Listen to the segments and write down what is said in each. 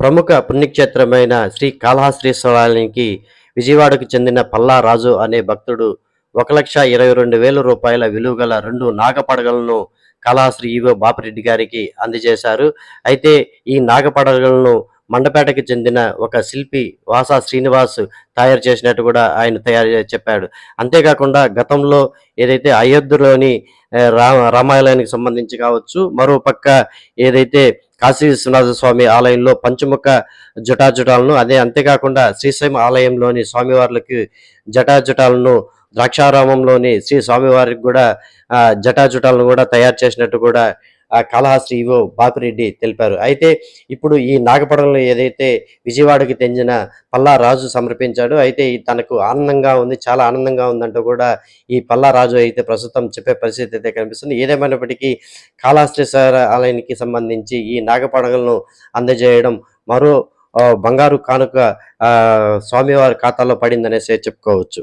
ప్రముఖ పుణ్యక్షేత్రమైన శ్రీ కాళహస్త్రీశ్వరాలయానికి విజయవాడకు చెందిన పల్లా రాజు అనే భక్తుడు ఒక లక్ష ఇరవై రెండు వేల రూపాయల విలువ గల రెండు నాగపడగలను కాళహస్త్రి ఈవో బాపిరెడ్డి గారికి అందజేశారు. అయితే ఈ నాగపడగలను మండపేటకి చెందిన ఒక శిల్పి వాసా శ్రీనివాస్ తయారు చేసినట్టు కూడా ఆయన తయారు చెప్పాడు. అంతేకాకుండా గతంలో ఏదైతే అయోధ్యలోని రామాయణానికి రా సంబంధించి కావచ్చు మరో పక్క ఏదైతే కాశీ విశ్వనాథ స్వామి ఆలయంలో పంచముఖ జటాజుటాలను అదే అంతేకాకుండా శ్రీశైలం ఆలయంలోని స్వామివార్లకి జటాజుటాలను ద్రాక్షారామంలోని శ్రీ స్వామివారికి కూడా జటాజుటాలను కూడా తయారు చేసినట్టు కూడా కాళహస్త్రి ఈవో బాపిరెడ్డి తెలిపారు. అయితే ఇప్పుడు ఈ నాగపడంలో ఏదైతే విజయవాడకి తెంచిన పల్లా రాజు సమర్పించాడు అయితే తనకు ఆనందంగా ఉంది చాలా ఆనందంగా ఉందంటూ కూడా ఈ పల్లా రాజు అయితే ప్రస్తుతం చెప్పే పరిస్థితి అయితే కనిపిస్తుంది. ఏదేమైనప్పటికీ కాళహస్త్రీశ్వర ఆలయానికి సంబంధించి ఈ నాగపడగలను అందజేయడం మరో బంగారు కానుక స్వామివారి ఖాతాలో పడిందనేసి చెప్పుకోవచ్చు.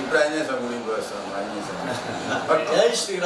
ఇప్పుడు ఆంజనేయ స్వామి గుడికి వస్తాం ఆంజనేయ స్వామి జై శ్రీరామ్